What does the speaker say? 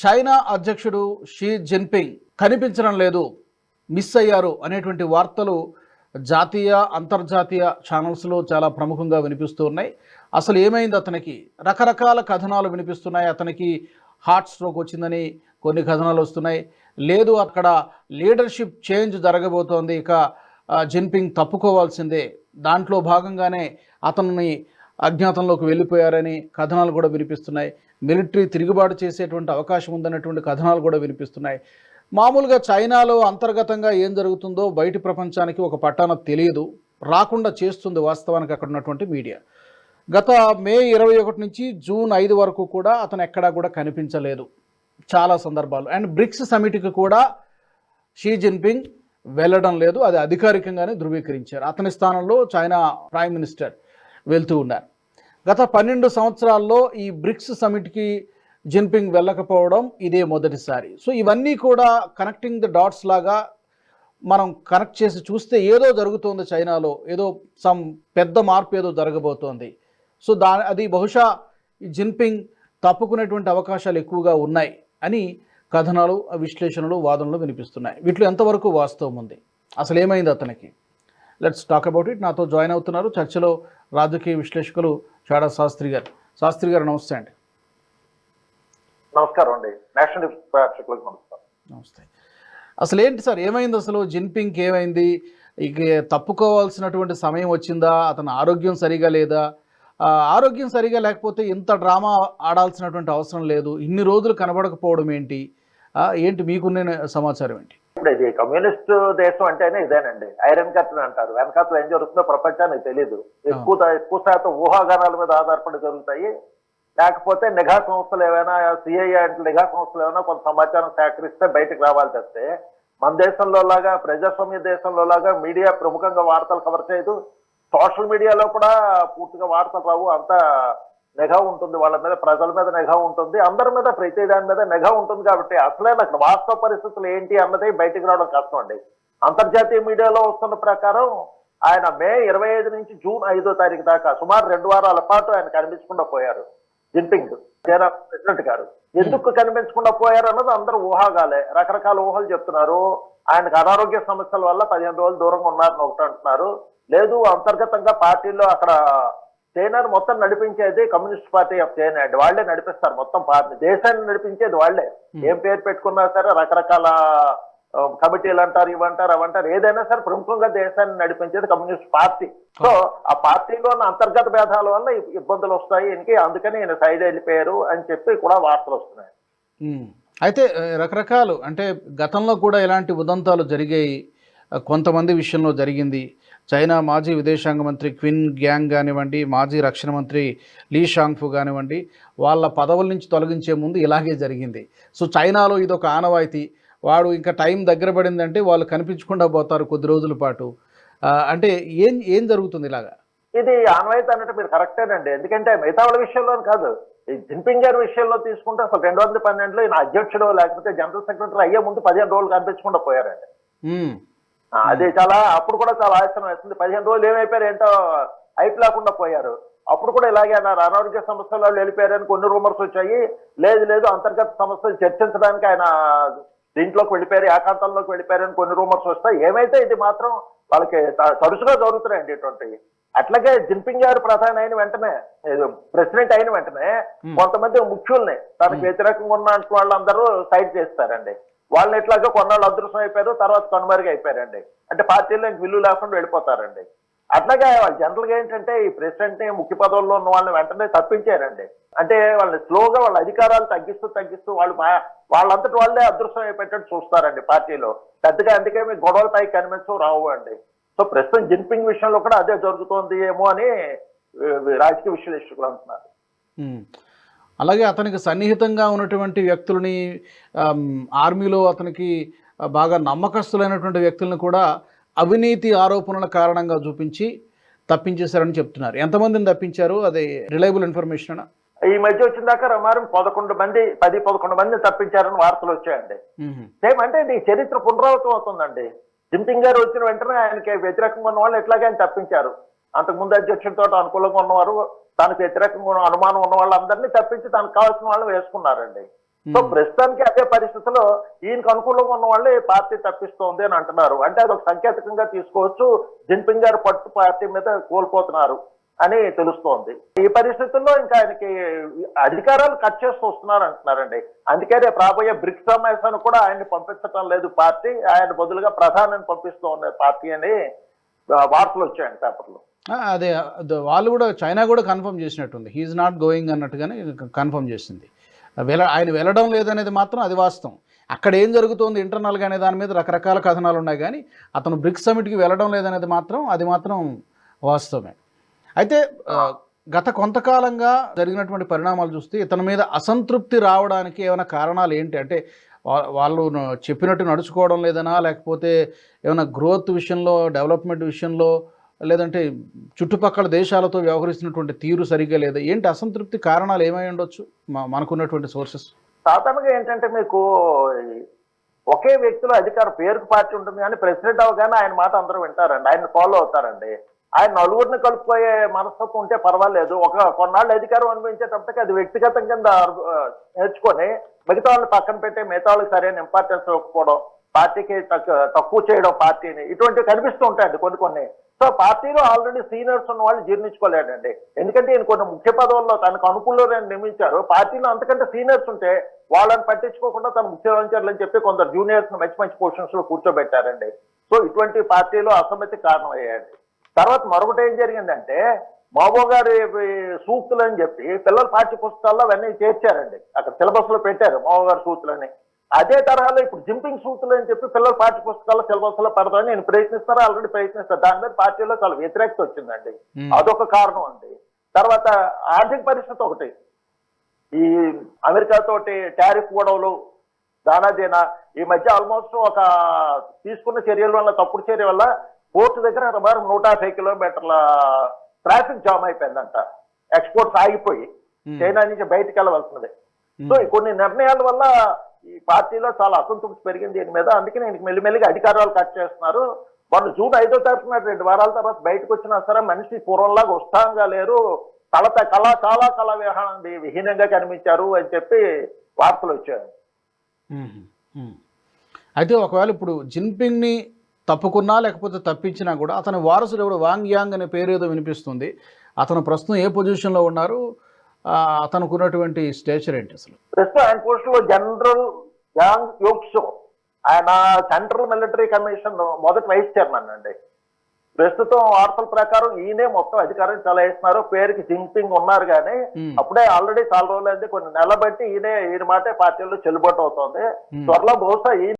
China అధ్యక్షుడు Xi Jinping కనిపించడం లేదు మిస్ అయ్యారు అనేటువంటి వార్తలు జాతీయ అంతర్జాతీయ ఛానల్స్లో చాలా ప్రముఖంగా వినిపిస్తూ ఉన్నాయి. అసలు ఏమైంది అతనికి? రకరకాల కథనాలు వినిపిస్తున్నాయి. అతనికి హార్ట్ స్ట్రోక్ వచ్చిందని కొన్ని కథనాలు వస్తున్నాయి. లేదు అక్కడ లీడర్షిప్ చేంజ్ జరగబోతోంది. ఇక జిన్పింగ్ తప్పుకోవాల్సిందే. దాంట్లో భాగంగానే అతన్ని అజ్ఞాతంలోకి వెళ్ళిపోయారని కథనాలు కూడా వినిపిస్తున్నాయి. మిలిటరీ తిరుగుబాటు చేసేటువంటి అవకాశం ఉందన్నటువంటి కథనాలు కూడా వినిపిస్తున్నాయి. మామూలుగా చైనాలో అంతర్గతంగా ఏం జరుగుతుందో బయటి ప్రపంచానికి ఒక పట్టాన తెలియదు. రాకుండా చేస్తుంది వాస్తవానికి అక్కడ ఉన్నటువంటి మీడియా. గత మే ఇరవై ఒకటి నుంచి జూన్ ఐదు వరకు కూడా అతను ఎక్కడా కూడా కనిపించలేదు. చాలా సందర్భాలు. అండ్ బ్రిక్స్ సమిట్కి కూడా షీ జిన్పింగ్ వెళ్ళడం లేదు. అది అధికారికంగానే ధృవీకరించారు. అతని స్థానంలో చైనా ప్రైమ్ మినిస్టర్ వెళ్తూ ఉన్నారు. గత పన్నెండు సంవత్సరాల్లో ఈ బ్రిక్స్ సమిట్కి జిన్పింగ్ వెళ్ళకపోవడం ఇదే మొదటిసారి. సో ఇవన్నీ కూడా కనెక్టింగ్ ద డాట్స్ లాగా మనం కనెక్ట్ చేసి చూస్తే ఏదో జరుగుతోంది చైనాలో. ఏదో సమ్ పెద్ద మార్పు ఏదో జరగబోతోంది. సో దా అది బహుశా జిన్పింగ్ తప్పుకునేటువంటి అవకాశాలు ఎక్కువగా ఉన్నాయి అని కథనాలు విశ్లేషణలు వాదనలు వినిపిస్తున్నాయి. వీటిలో ఎంతవరకు వాస్తవం ఉంది? అసలు ఏమైంది అతనికి? Let's talk about it. నాతో జాయిన్ అవుతున్నారు చర్చలో రాజకీయ విశ్లేషకులు చాడా శాస్త్రి గారు. శాస్త్రి గారు నమస్తే అండి. నమస్కారం అండి. నేషనల్ నమస్కారం. నమస్తే. అసలు ఏంటి సార్? ఏమైంది అసలు? జిన్పింగ్కి ఏమైంది? ఇక తప్పుకోవాల్సినటువంటి సమయం వచ్చిందా? అతని ఆరోగ్యం సరిగా లేదా? ఆరోగ్యం సరిగా లేకపోతే ఇంత డ్రామా ఆడాల్సినటువంటి అవసరం లేదు. ఇన్ని రోజులు కనబడకపోవడం ఏంటి? ఏంటి మీకున్న సమాచారం ఏంటి? ఇప్పుడు ఇది కమ్యూనిస్ట్ దేశం అంటేనే ఇదేనండి. ఐరన్ కర్టన్ అంటారు. వెనకాతలు ఏం జరుగుతుందో ప్రపంచానికి తెలియదు ఎక్కువ ఎక్కువ శాతం ఊహాగానాల మీద ఆధారపడి జరుగుతాయి. లేకపోతే నిఘా సంస్థలు ఏమైనా సిఐఏ అంటే నిఘా సంస్థలు ఏమైనా కొంత సమాచారం సేకరిస్తే బయటకు రావాలి తప్పితే మన దేశంలో లాగా ప్రజాస్వామ్య దేశంలో లాగా మీడియా ప్రముఖంగా వార్తలు కవర్ చేయదు. సోషల్ మీడియాలో కూడా పూర్తిగా వార్తలు రావు. అంతా నిఘా ఉంటుంది వాళ్ళ మీద ప్రజల మీద నిఘా ఉంటుంది అందరి మీద ప్రతి దాని మీద నిఘా ఉంటుంది కాబట్టి అసలే అక్కడ వాస్తవ పరిస్థితులు ఏంటి అన్నది బయటకు రావడం కష్టం అండి. అంతర్జాతీయ మీడియాలో వస్తున్న ప్రకారం ఆయన మే ఇరవై ఐదు నుంచి జూన్ ఐదో తారీఖు దాకా సుమారు రెండు వారాల పాటు ఆయన కనిపించకుండా పోయారు. జిన్పింగ్ చైనా ప్రెసిడెంట్ గారు. ఎందుకు కనిపించకుండా పోయారు అన్నది అందరూ ఊహాగాలే. రకరకాల ఊహలు చెప్తున్నారు. ఆయనకు అనారోగ్య సమస్యల వల్ల పదిహేను రోజులు దూరంగా ఉన్నారని ఒకటి అంటున్నారు లేదు అంతర్గతంగా పార్టీలో అక్కడ చైనాను మొత్తం నడిపించేది కమ్యూనిస్ట్ పార్టీ ఆఫ్ చైనా. అండి వాళ్ళే నడిపిస్తారు మొత్తం పార్టీ దేశాన్ని నడిపించేది వాళ్ళే. ఏం పేరు పెట్టుకున్నా సరే రకరకాల కమిటీలు అంటారు ఇవంటారు అవంటారు ఏదైనా సరే ప్రముఖంగా దేశాన్ని నడిపించేది కమ్యూనిస్ట్ పార్టీ. సో ఆ పార్టీలో ఉన్న అంతర్గత భేదాల వల్ల ఇబ్- ఇబ్బందులు వస్తాయి. ఇంకే అందుకని ఈయన సైడ్ వెళ్ళిపోయారు అని చెప్పి కూడా వార్తలు వస్తున్నాయి. అయితే రకరకాలు అంటే గతంలో కూడా ఇలాంటి ఉదంతాలు జరిగాయి. కొంతమంది విషయంలో జరిగింది. చైనా మాజీ విదేశాంగ మంత్రి క్విన్ గ్యాంగ్ కానివ్వండి మాజీ రక్షణ మంత్రి లీ షాంగ్ఫు కానివ్వండి వాళ్ళ పదవుల నుంచి తొలగించే ముందు ఇలాగే జరిగింది. సో చైనాలో ఇది ఒక ఆనవాయితీ. వాడు ఇంకా టైం దగ్గర పడిందంటే వాళ్ళు కనిపించకుండా పోతారు కొద్ది రోజుల పాటు. అంటే ఏం ఏం జరుగుతుంది ఇలాగా? ఇది ఆన్వాయితీ అన్నట్టు మీరు కరెక్టేనండి. ఎందుకంటే మిగతా వాళ్ళ విషయంలో కాదు. ఈ జిన్పింగ్ గారి విషయంలో తీసుకుంటే అసలు రెండు వందల పన్నెండులో ఈయన అధ్యక్షుడు లేకపోతే జనరల్ సెక్రటరీ అయ్యే ముందు పదిహేను రోజులు కనిపించకుండా పోయారండి. అది చాలా అప్పుడు కూడా చాలా ఆశ్చర్యం వేస్తుంది. పదిహేను రోజులు ఏమైపోయారు ఏంటో హైప్ లేకుండా పోయారు. అప్పుడు కూడా ఇలాగే అన్నారు అనారోగ్య సమస్యలు వాళ్ళు వెళ్ళిపోయారని కొన్ని రూమర్స్ వచ్చాయి. లేదు లేదు అంతర్గత సమస్యలు చర్చించడానికి ఆయన దీంట్లోకి వెళ్ళిపోయారు ఏకాంతంలోకి వెళ్ళిపోయారని కొన్ని రూమర్స్ వస్తాయి. ఏమైతే ఇది మాత్రం వాళ్ళకి తరచుగా జరుగుతున్నాయండి ఇటువంటివి అట్లాగే జిన్పింగ్ గారు ప్రధాని అయిన వెంటనే ప్రెసిడెంట్ అయిన వెంటనే కొంతమంది ముఖ్యుల్ని తనకు వ్యతిరేకంగా ఉన్న వాళ్ళందరూ సైడ్ చేస్తారండి. వాళ్ళని ఎట్లాగో కొన్నాళ్ళు అదృష్టం అయిపోయారు తర్వాత కనుమరుగు అయిపోయారండి. అంటే పార్టీలో ఇంక విలువ లేకుండా వెళ్ళిపోతారండి. అట్లాగే వాళ్ళు జనరల్గా ఏంటంటే ఈ ప్రెసిడెంట్ని ముఖ్య పదవుల్లో ఉన్న వాళ్ళని వెంటనే తప్పించారండి. అంటే వాళ్ళని స్లోగా వాళ్ళ అధికారాలు తగ్గిస్తూ తగ్గిస్తూ వాళ్ళు వాళ్ళంతటి వాళ్ళే అదృష్టం అయిపోయేటట్టు చూస్తారండి పార్టీలో. పెద్దగా అందుకే మీకు గొడవలు పైకి కనిపించవు రావు అండి. సో ప్రస్తుతం జిన్పింగ్ విషయంలో కూడా అదే జరుగుతోంది ఏమో అని రాజకీయ విశ్లేషకులు అంటున్నారు. అలాగే అతనికి సన్నిహితంగా ఉన్నటువంటి వ్యక్తులని ఆర్మీలో అతనికి బాగా నమ్మకస్తులైనటువంటి వ్యక్తులను కూడా అవినీతి ఆరోపణల కారణంగా చూపించి తప్పించేశారని చెప్తున్నారు. ఎంతమందిని తప్పించారు? అది రిలయబుల్ ఇన్ఫర్మేషన్? ఈ మధ్య వచ్చిన దాకా రమారం పదకొండు మంది పది పదకొండు మంది తప్పించారని వార్తలు వచ్చాయండి. సేమ్ అంటే ఇది చరిత్ర పునరావృతం అవుతుందండి. జింపింగ్ గారు వచ్చిన వెంటనే ఆయనకి వ్యతిరేకంగా ఉన్న వాళ్ళు ఎట్లాగే ఆయన తప్పించారు. అంతకు ముందు అధ్యక్షుడితో అనుకూలంగా ఉన్నవారు తనకు వ్యతిరేకంగా అనుమానం ఉన్న వాళ్ళందరినీ తప్పించి తనకు కావాల్సిన వాళ్ళు వేసుకున్నారండి. సో. ప్రస్తుతానికి అదే పరిస్థితిలో ఈయనకు అనుకూలంగా ఉన్న వాళ్ళే పార్టీ తప్పిస్తోంది అని అంటున్నారు. అంటే అది ఒక సంకేతకంగా తీసుకోవచ్చు జిన్పింగ్ గారు పట్టు పార్టీ మీద కోల్పోతున్నారు అని తెలుస్తోంది. ఈ పరిస్థితుల్లో ఇంకా ఆయనకి అధికారాలు కట్ చేస్తూ వస్తున్నారు అంటున్నారండి. అందుకే రేపు రాబోయే బ్రిక్స్ సమావేశానికి కూడా ఆయన్ని పంపించటం లేదు పార్టీ ఆయన బదులుగా ప్రధానిని పంపిస్తూ ఉన్న పార్టీ అని వార్తలు వచ్చాయండి పేపర్లో. అదే వాళ్ళు కూడా చైనా కూడా కన్ఫర్మ్ చేసినట్టుంది. హీఈస్ నాట్ గోయింగ్ అన్నట్టుగానే కన్ఫర్మ్ చేసింది. వెళ్ళ ఆయన వెళ్ళడం లేదనేది మాత్రం అది వాస్తవం. అక్కడ ఏం జరుగుతోంది ఇంటర్నల్గా అనే దాని మీద రకరకాల కథనాలు ఉన్నాయి కానీ అతను బ్రిక్స్ సమిట్కి వెళ్ళడం లేదనేది మాత్రం అది మాత్రం వాస్తవమే. అయితే గత కొంతకాలంగా జరిగినటువంటి పరిణామాలు చూస్తే ఇతని మీద అసంతృప్తి రావడానికి ఏమైనా కారణాలు ఏంటి? అంటే వాళ్ళు చెప్పినట్టు నడుచుకోవడం లేదనా? లేకపోతే ఏమైనా గ్రోత్ విషయంలో డెవలప్మెంట్ విషయంలో లేదంటే చుట్టుపక్కల దేశాలతో వ్యవహరిస్తున్నటువంటి తీరు సరిగ్గా లేదా? ఏంటి అసంతృప్తి కారణాలు ఏమై ఉండొచ్చు? మా- మనకున్నటువంటి సోర్సెస్? సాధారణంగా ఏంటంటే మీకు ఒకే వ్యక్తిలో అధికారం పేరుకు పార్టీ ఉంటుంది కానీ ప్రెసిడెంట్ అవగానే ఆయన మాట అందరూ వింటారండి. ఆయన ఫాలో అవుతారండి. ఆయన నలుగురిని కలుపుకోయే మనస్తత్వం ఉంటే పర్వాలేదు. ఒక కొన్నాళ్ళు అధికారం అనుభవించేటప్పటికి అది వ్యక్తిగతం కింద నేర్చుకొని మిగతా వాళ్ళని పక్కన పెట్టే మిగతా వాళ్ళకి సరైన ఇంపార్టెన్స్ ఇవ్వకపోవడం పార్టీకి తక్కువ తక్కువ చేయడం పార్టీని. ఇటువంటివి కనిపిస్తూ ఉంటాయండి కొన్ని కొన్ని. సో పార్టీలో ఆల్రెడీ సీనియర్స్ ఉన్న వాళ్ళు జీర్ణించుకోలేడండి. ఎందుకంటే ఈయన కొన్ని ముఖ్య పదవుల్లో తనకు అనుకూలంగా నియమించారు. పార్టీలో అంతకంటే సీనియర్స్ ఉంటే వాళ్ళని పట్టించుకోకుండా తన ముఖ్యమంత్రులు అని చెప్పి కొందరు జూనియర్స్ మంచి మంచి పొజిషన్స్లో కూర్చోబెట్టారండి. సో ఇటువంటి పార్టీలో అసమ్మతి కారణమయ్యాయండి. తర్వాత మరొకటి ఏం జరిగిందంటే మాబో గారి సూక్తులు అని చెప్పి పిల్లల పాఠ్య పుస్తకాల్లో అవన్నీ చేర్చారండి. అక్కడ సిలబస్లో పెట్టారు మాబో గారి సూక్తులని. అదే తరహాలో ఇప్పుడు జింపింగ్ సూక్తులు అని చెప్పి పిల్లల పాఠ్య పుస్తకాల్లో సిలబస్లో పెడతామని నేను ప్రయత్నిస్తాను ఆల్రెడీ ప్రయత్నిస్తాను దాని మీద పార్టీలో చాలా వ్యతిరేకత వచ్చిందండి. అదొక కారణం అండి. తర్వాత ఆర్థిక పరిస్థితి ఒకటి. ఈ అమెరికా తోటి టారిఫ్ గొడవలు దానాదీనా ఈ మధ్య ఆల్మోస్ట్ ఒక తీసుకున్న చర్యల వల్ల తప్పుడు చర్య వల్ల పోర్టు దగ్గర సుమారు నూట యాభై కిలోమీటర్ల ట్రాఫిక్ జామ్ అయిపోయిందంట. ఎక్స్పోర్ట్స్ ఆగిపోయి. చైనా నుంచి బయటికి వెళ్ళవలసినది. సో కొన్ని నిర్ణయాల వల్ల ఈ పార్టీలో చాలా అసంతృప్తి పెరిగింది దీని మీద. అందుకే నేను మెల్లిమెల్లిగా అధికారాలు కట్ చేస్తున్నారు. వాళ్ళు జూన్ ఐదో తారీఖున రెండు వారాల తర్వాత బయటకు వచ్చినా సరే మనిషి పూర్వంలాగా ఉత్సాహంగా లేరు. కళత కళ చాలా కళ విహానం విహీనంగా కనిపించారు అని చెప్పి వార్తలు వచ్చాయి. అయితే ఒకవేళ ఇప్పుడు జిన్పింగ్ని తప్పుకున్నా లేకపోతే తప్పించినా కూడా అతని వారసుడు ఎవడు వాంగ్ యాంగ్ అనే పేరు ఏదో వినిపిస్తుంది. అతను ప్రస్తుతం ఏ పొజిషన్లో ఉన్నారు? ఉన్నటువంటి స్టేచర్ ఏంటి అసలు? ప్రస్తుతం ఆయన పోస్ట్లో జనరల్ యాంగ్ యోక్సో. ఆయన సెంట్రల్ మిలిటరీ కమిషన్ మొదటి వైస్ చైర్మన్ అండి. ప్రస్తుతం వార్తల ప్రకారం ఈయనే మొత్తం అధికారం చలాయిస్తున్నారు. పేరుకి జింపింగ్ ఉన్నారు కానీ. అప్పుడే ఆల్రెడీ చాలా రోజులు అయింది కొన్ని నెలల బట్టి ఈయనే ఈయన మాటే పార్టీలో చెల్లుబాటు అవుతోంది. త్వరలో బహుశా ఈయన